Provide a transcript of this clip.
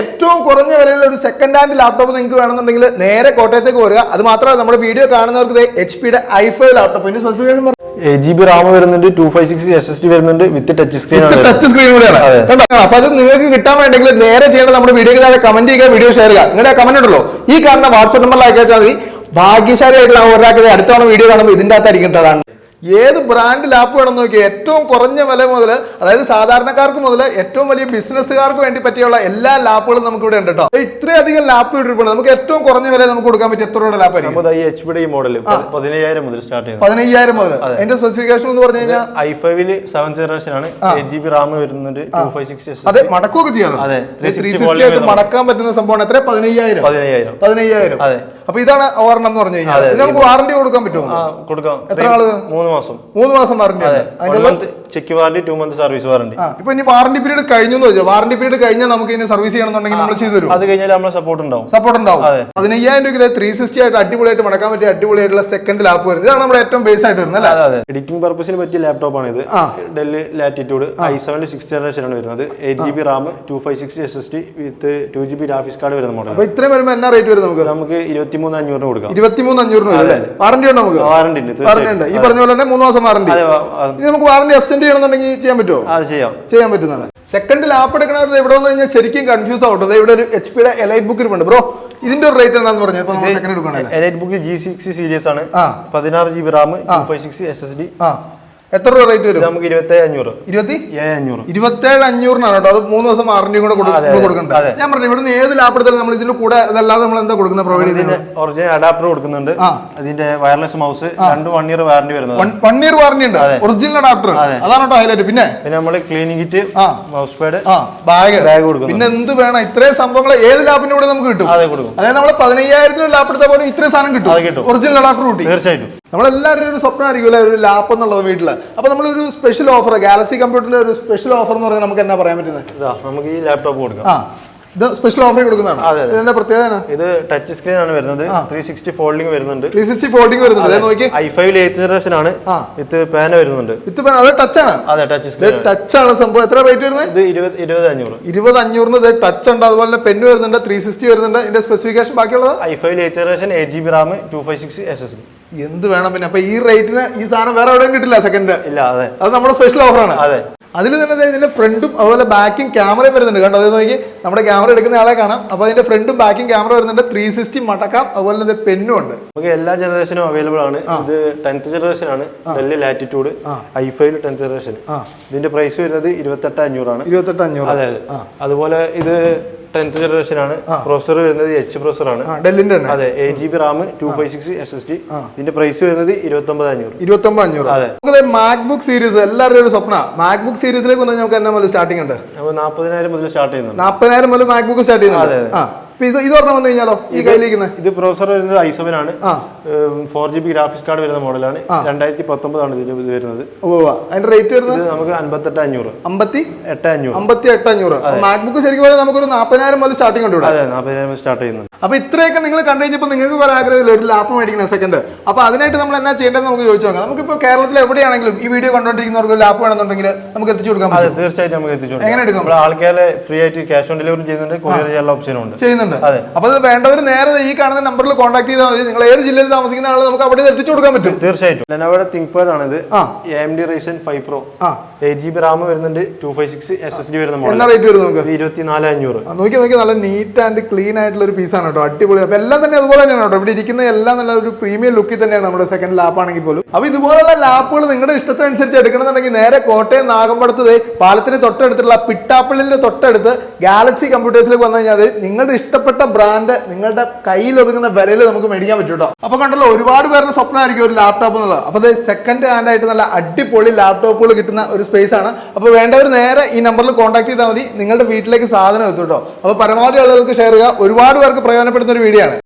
ഏറ്റവും കുറഞ്ഞ വിലയിൽ ഒരു സെക്കൻഡ് ഹാൻഡ് ലാപ്ടോപ്പ് നിങ്ങൾക്ക് വേണമെന്നുണ്ടെങ്കിൽ നേരെ കോട്ടയത്തേക്ക് വരിക. അത് മാത്രമല്ല നമ്മുടെ വീഡിയോ കാണുന്നവർക്ക് എച്ച് പിയുടെ ഐ ഫൈവ് ലാപ്ടോപ്പ് ഇതിന്റെ specification eight G B RAM വരുന്നുണ്ട് two five six S S D വരുന്നുണ്ട് with touch screen touch screen കൂടെയാണ്. അപ്പൊ അത് നിങ്ങൾക്ക് കിട്ടാൻ വേണ്ടെങ്കിൽ നേരെ ചെയ്യേണ്ട നമ്മുടെ വീഡിയോ താഴെ കമന്റ് ചെയ്യുക വീഡിയോ ഷെയർ ചെയ്യുക. നിങ്ങളുടെ കമന്റ് ഉണ്ടല്ലോ. ഈ കാണുന്ന വാട്സ്ആപ്പ് നമ്പറിൽ അയച്ചാൽ മതി. ഭാഗ്യശാലിയായിട്ടുള്ള ഒരാൾക്ക് അടുത്തവണ വീഡിയോ കാണുമ്പോൾ ഇതിന്റെ അകത്തായിരിക്കും ഏത് ബ്രാൻഡ് ലാപ്പ് വേണം നോക്കി ഏറ്റവും കുറഞ്ഞ വില മുതൽ അതായത് സാധാരണക്കാർക്ക് മുതൽ ഏറ്റവും വലിയ ബിസിനസ്സുകാർക്ക് വേണ്ടി പറ്റിയുള്ള എല്ലാ ലാപ്പുകളും നമുക്ക് ഇവിടെ ഉണ്ട് കേട്ടോ ഇത്രയധികം ലാപ്പ് ഇട്ടിട്ടുണ്ട് നമുക്ക് ഏറ്റവും കുറഞ്ഞ വില നമുക്ക് കൊടുക്കാൻ പറ്റും എത്ര രൂപയുടെ ലാപ്പ് എച്ച് പിയുടെ ഈ മോഡൽ പതിനയ്യായിരം മുതൽ സ്റ്റാർട്ട് ചെയ്യും പതിനയ്യായിരം മുതൽ. അതിന്റെ സ്പെസിഫിക്കേഷൻ എന്ന് പറഞ്ഞു കഴിഞ്ഞാൽ ഐ ഫൈവിൽ സെവൻ ജനറേഷൻ ആണ്. ജി ബി റാം വരുന്നുണ്ട്. അതെ മടക്കുകയൊക്കെ ചെയ്യാറുണ്ട്. ത്രീ 360 സിക്സ്റ്റി ആയിട്ട് മടക്കാൻ പറ്റുന്ന സംഭവമാണ് എത്ര പതിനയ്യായിരം. പതിനയ്യായിരം. പതിനയ്യായിരം. അതെ. അപ്പൊ ഇതാണ് ഒരെണ്ണം എന്ന് പറഞ്ഞു കഴിഞ്ഞാൽ. ഇത് നമുക്ക് വാറണ്ടി കൊടുക്കാൻ പറ്റുമോ? കൊടുക്കാം. എത്ര ആൾ? മൂന്ന് മാസം. മൂന്ന് മാസം warranty check warranty two month service warranty ഇപ്പൊ ഇനി വാറണ്ടി പീരീഡ് കഴിഞ്ഞു എന്ന് വെച്ചാൽ വാറണ്ടി പീരീഡ് കഴിഞ്ഞാൽ നമുക്ക് ഇനി സർവീസ് ചെയ്യണമെന്നുണ്ടെങ്കിൽ നമ്മൾ ചെയ്തു തരും അത് കഴിഞ്ഞാൽ നമ്മളെ സപ്പോർട്ട് ഉണ്ടാവും. സപ്പോർട്ട് ഉണ്ടാവും. അതിന് പതിനയ്യായിരം രൂപ ത്രീ സിക്സ്റ്റി ആയിട്ട് അടിപൊളിയായിട്ട് മടക്കാൻ പറ്റിയ അടിപൊളിയായിട്ടുള്ള സെക്കൻഡ് ലാപ്പ് വരുന്നത്. ഇതാണ് നമ്മുടെ ഏറ്റവും ബേസ് ആയിട്ട് വരുന്നത് അല്ലേ? അതെ എഡിറ്റിംഗ് പർപ്പസിന് പറ്റിയ ലാപ്ടോപ്പ് ആണ് ഇത്. Dell Dell Latitude I seven six generation ആണ് വരുന്നത്. Eight G B RAM two five six S S T with two G B graphics card വരുന്ന മോഡൽ അപ്പൊ ഇത്രയും വരുമ്പോൾ എന്നാ റേറ്റ് വരും നമുക്ക്? നമുക്ക് ഇരുപത്തിമൂന്ന് അഞ്ഞൂറിന് കൊടുക്കാം. ഇരുപത്തിമൂന്ന് അഞ്ഞൂറിന് അല്ലേ? വാറണ്ടി ഉണ്ട് നമുക്ക്? വാറണ്ടി ഉണ്ട്. വാറണ്ടി ഉണ്ട്. ഈ പറഞ്ഞ പോലെ തന്നെ മൂന്ന് മാസം വാറണ്ടി ആ, നമുക്ക് വാറണ്ടി എക്സ്റ്റെൻഡ് ചെയ്യണമെന്നുണ്ടെങ്കിൽ ചെയ്യാൻ പറ്റുമോ? അത് ചെയ്യാം. ചെയ്യാൻ പറ്റുന്നതാണ്. സെക്കൻഡ് ലാപ്പ് എടുക്കണവർ ഇവിടെ വന്നു കഴിഞ്ഞാൽ ശരിക്കും കൺഫ്യൂസ് ആവട്ടെ ഇവിടെ ഒരു എച്ച് പിയുടെ എലൈറ്റ് ബുക്ക് ഇരിപ്പുണ്ട്. ബ്രോ ഇതിന്റെ ഒരു റേറ്റ് എന്താന്ന് പറഞ്ഞു? ഇപ്പൊ നമ്മൾ second എടുക്കണല്ലേ elite book G six series ആണ്. പതിനാറ് G B RAM five six S S D ആ. എത്ര രൂപ റേറ്റ് വരും? നമുക്ക് ഇരുപത്തി അഞ്ഞൂറ് ഇരുപത്തി? ഏഴ് അഞ്ഞൂറ് ഇരുപത്തേഴ് അഞ്ഞൂറിനാണ് കേട്ടോ. അത് മൂന്ന് ദിവസം വാറണ്ടിയും കൂടെ കൊടു- നമ്മൾ കൊടുക്കണ്ടേ? ഞാൻ പറഞ്ഞു ഇവിടുന്ന് ഏത് ലാപ്പ് എടുത്താലും നമ്മൾ ഇതിന്റെ കൂടെ അതല്ലാതെ നമ്മൾ എന്താ കൊടുക്കുന്ന പ്രൊവൈഡ് ചെയ്യുന്നത്? ഒറിജിനൽ അഡാപ്റ്റർ കൊടുക്കുന്നുണ്ട്. അതിന്റെ വയർലെസ് മൗസ് രണ്ട് വൺ ഇയർ വാറണ്ടി വരുന്നത് വൺ ഇയർ വാറണ്ടി ഉണ്ട്. ഒറിജിനൽ അഡാപ്റ്റർ അതാണ് കേട്ടോ ഹൈലൈറ്റ് പിന്നെ? പിന്നെ നമ്മൾ cleaning kit. Mouse pad bag bag കൊടുക്കും പിന്നെ എന്ത് വേണം? ഇത്രയും സംഭവങ്ങൾ ഏത് ലാപ്പിന്റെ കൂടെ നമുക്ക് കിട്ടും? അതെ കൊടുക്കും. അതായത് നമ്മൾ പതിനയ്യായിരത്തിന് ലാപ്പ് എടുത്താൽ പോലും ഇത്രയും സാധനം കിട്ടും. ഒറിജിനൽ അഡാപ്റ്റർ കൂട്ടി. തീർച്ചയായിട്ടും. നമ്മളെല്ലാവരും ഒരു സ്വപ്നം സ്വപ്നമായിരിക്കും ഒരു ലാപ്പ് എന്നുള്ളത് വീട്ടിൽ അപ്പൊ നമ്മളൊരു സ്പെഷ്യൽ ഓഫർ ഗാലക്സി കമ്പ്യൂട്ടറിന്റെ ഒരു സ്പെഷ്യൽ ഓഫർ എന്ന് പറഞ്ഞാൽ നമുക്ക് എന്നാ പറയാൻ പറ്റുന്നത്? നമുക്ക് ഈ ലാപ്ടോപ്പ് കൊടുക്കാം. ആ. ഇത് സ്പെഷ്യൽ ഓഫർ കൊടുക്കുന്നതാണ്. ഇതിന്റെ പ്രത്യേകത ഇത് ടച്ച് സ്ക്രീൻ ആണ് വരുന്നത്. ത്രീ സിക്സ്റ്റി ഫോൾഡിംഗ് വരുന്നുണ്ട്. ത്രീ സിക്സ്റ്റി ഫോൾഡിംഗ് വരുന്നുണ്ട്. നോക്കി ഐ ഫൈവ് എയ്ത്ത് ജനറേഷൻ ആണ്. വിത്ത് പാന വരുന്നുണ്ട്. ഇത് അത് ടച്ച് ആണ്. അതെ ടച്ച് സ്ക്രീൻ ടച്ച് ആണ്. സംഭവം. എത്ര റേറ്റ് വരുന്നത് ഇത് ഇരുപത് അഞ്ഞൂറ്. ഇരുപത് അഞ്ഞൂറിന് ഇത് ടച്ച് ഉണ്ട്. അതുപോലെ തന്നെ പെന്ന് വരുന്നുണ്ട്. ത്രീ സിക്സ്റ്റി വരുന്നുണ്ട്. ഇതിന്റെ സ്പെസിഫിക്കേഷൻ ബാക്കിയുള്ളത്? I five eighth generation eight G B RAM two five six S S എന്ത് വേണം പിന്നെ? അപ്പൊ ഈ റേറ്റിന് ഈ സാധനം വേറെ എവിടെയും കിട്ടില്ല സെക്കൻഡ് ഇല്ല അതെ. അത് നമ്മുടെ സ്പെഷ്യൽ ഓഫറാണ് അതെ. അതിൽ തന്നെ ദേ ഇതിന്റെ ഫ്രണ്ടും അതുപോലെ ബാക്കും ക്യാമറയും വരുന്നുണ്ട്. കണ്ടോ? അത് നോക്കി നമ്മുടെ ക്യാമറ എടുക്കുന്ന ആളെ കാണാം. അപ്പോൾ അതിന്റെ ഫ്രണ്ടും ബാക്കും ക്യാമറ വരുന്നുണ്ട്. ത്രീ സിക്സ്റ്റി മടക്കാം. അതുപോലെ തന്നെ പെന്നും ഉണ്ട്. നമുക്ക് എല്ലാ ജനറേഷനും അവൈലബിൾ ആണ്. ഇത് ടെൻത്ത് ജനറേഷൻ ആണ്. വലിയ Latitude I five tenth generation. ഇതിന്റെ പ്രൈസ് വരുന്നത് ഇരുപത്തെട്ട് അഞ്ഞൂറാണ്. ഇരുപത്തെട്ട് അഞ്ഞൂറ്. അതെ അതുപോലെ ഇത് ടെൻത്ത് ജനറേഷൻ ആണ്. പ്രോസർ വരുന്നത് എച്ച് പ്രോസർ ആണ്. ഡെല്ലിന്റെ തന്നെ. അതെ eight G B RAM two five six S S D ഇതിന്റെ പ്രൈസ് വരുന്നത് ഇരുപത്തി ഒമ്പത് അഞ്ഞൂറ്. ഇരുപത്തി ഒമ്പത് അഞ്ഞൂറ്. അതെ. നമുക്ക് മാക്ബുക്ക് സീരീസ് എല്ലാവരുടെയും ഒരു സ്വപ്ന. മാക്ബുക്ക് സീരീസിലേക്ക് വന്നാൽ നമുക്ക് എന്നാ മുതൽ സ്റ്റാർട്ടിംഗ് ഉണ്ട് അപ്പോൾ നാൽപ്പതിനായിരം മുതൽ സ്റ്റാർട്ട് ചെയ്യുന്നുണ്ട്. നാൽപ്പതിനായിരം മുതൽ മാക്ബുക്ക് സ്റ്റാർട്ട് ചെയ്യുന്നുണ്ട്. ആ. ഇത് ഇത് പറഞ്ഞ വന്നു കഴിഞ്ഞാലോ? ഈ കയ്യിലിരിക്കുന്നത് ഇത് പ്രോസർ വരുന്നത് ഐ സെവൻ ആണ്. ആ. Four G B graphics card വരുന്ന മോഡലാണ്. രണ്ടായിരത്തി പത്തൊമ്പതാണ് ഇതിന് ഇത് വരുന്നത്. ഓ അതിന്റെ റേറ്റ് വരുന്നത്? നമുക്ക് അമ്പത്തെട്ട് അഞ്ഞൂറ്. അമ്പത്തി? എട്ട് അഞ്ഞൂറ്. അമ്പത്തി എട്ട് അഞ്ഞൂറ് മാക്ബുക്ക് ശരിക്കും പറഞ്ഞാൽ നമുക്കൊരു നാൽപ്പതിനായിരം മുതൽ സ്റ്റാർട്ടിംഗ് ഉണ്ട് അതെ നാൽപ്പതിനായിരം സ്റ്റാർട്ട് ചെയ്യുന്നുണ്ട് അപ്പൊ ഇത്രയൊക്കെ നിങ്ങൾ കണ്ടു കഴിഞ്ഞപ്പോൾ നിങ്ങൾക്ക് കുറെ ആഗ്രഹമില്ല? ഒരു ലാപ്പ് മേടിക്കണം സെക്കൻഡ് അപ്പൊ അതിനായിട്ട് നമ്മൾ എന്നാ ചെയ്യേണ്ടത് നമുക്ക് ചോദിച്ചു നോക്കാം. നമുക്കിപ്പോൾ കേരളത്തിൽ എവിടെയാണെങ്കിലും ഈ വീഡിയോ കണ്ടുകൊണ്ടിരിക്കുന്നവർക്ക് ലാപ്പ് വേണമെന്നുണ്ടെങ്കിൽ നമുക്ക് എത്തിച്ചു കൊടുക്കാം അതെ തീർച്ചയായിട്ടും നമുക്ക് എത്തിച്ചു എങ്ങനെ എടുക്കും? നമ്മൾ ആൾക്കാരെ ഫ്രീ ആയിട്ട് ക്യാഷ് ഓൺ ഡെലിവറി ചെയ്യുന്നുണ്ട് കൊറിയർ ചെയ്യാനുള്ള ഓപ്ഷനും ഉണ്ട്. ചെയ്യുന്നുണ്ട്. അതെ. അപ്പൊ അത് വേണ്ടവർ നേരെ ഈ കാണുന്ന നമ്പറിൽ കോൺടാക്ട് ചെയ്താൽ മതി. നിങ്ങൾ ഏത് ജില്ലയിൽ താമസിക്കുന്ന ആളെ നമുക്ക് അവിടെ എത്തിച്ചു കൊടുക്കാൻ പറ്റും. തീർച്ചയായിട്ടും. ലെനോവയുടെ തിങ്ക് പാഡ് ആണ് ഇത് A D Ryzen five pro eight G B RAM വരുന്നുണ്ട്. Two five six S S D വരുന്ന എന്നാ റേറ്റ് വരും നമുക്ക്? ഇരുപത്തിനാല് അഞ്ഞൂറ്. നോക്കി നോക്കി. നല്ല നീറ്റ് ആൻഡ് ക്ലീൻ ആയിട്ടുള്ള ഒരു പീസാണ് കേട്ടോ. അടിപൊളി. അപ്പൊ എല്ലാം തന്നെ അതുപോലെ തന്നെയാണ് കേട്ടോ. ഇവിടെ ഇരിക്കുന്ന എല്ലാം നല്ല ഒരു പ്രീമിയം ലുക്കിൽ തന്നെയാണ് നമ്മുടെ സെക്കൻഡ് ലാപ്പ് ആണെങ്കിൽ പോലും. അപ്പൊ ഇതുപോലുള്ള ലാപ്പുകൾ നിങ്ങളുടെ ഇഷ്ടത്തിനനുസരിച്ച് എടുക്കണമെന്നുണ്ടെങ്കിൽ നേരെ കോട്ടയം നാഗമ്പടത്ത് പാലത്തിന് തൊട്ടടുത്തുള്ള പിട്ടാപ്പിളിന്റെ തൊട്ടടുത്ത് ഗാലക്സി കമ്പ്യൂട്ടേഴ്സിലേക്ക് വന്നു കഴിഞ്ഞാൽ നിങ്ങളുടെ ഇഷ്ടപ്പെട്ട ബ്രാൻഡ് നിങ്ങളുടെ കയ്യിൽ ഒതുങ്ങുന്ന വിലയിൽ നമുക്ക് മേടിക്കാൻ പറ്റും കേട്ടോ. അപ്പൊ കണ്ടല്ലോ ഒരുപാട് പേരുടെ സ്വപ്നമായിരിക്കും ഒരു ലാപ്ടോപ്പ് എന്നുള്ളത്. അപ്പൊ സെക്കൻഡ് ഹാൻഡ് ആയിട്ട് നല്ല അടിപൊളി ലാപ്ടോപ്പുകൾ കിട്ടുന്ന ഒരു സ്പേസ് ആണ്. അപ്പൊ വേണ്ടവർ നേരെ ഈ നമ്പറിൽ കോൺടാക്ട് ചെയ്താൽ മതി. നിങ്ങളുടെ വീട്ടിലേക്ക് സാധനം എത്തും കേട്ടോ അപ്പൊ പരമാവധി ആളുകൾക്ക് ഷെയർ ചെയ്യുക. ഒരുപാട് പേർക്ക് പ്രയോജനപ്പെടുന്ന ഒരു വീഡിയോ ആണ്.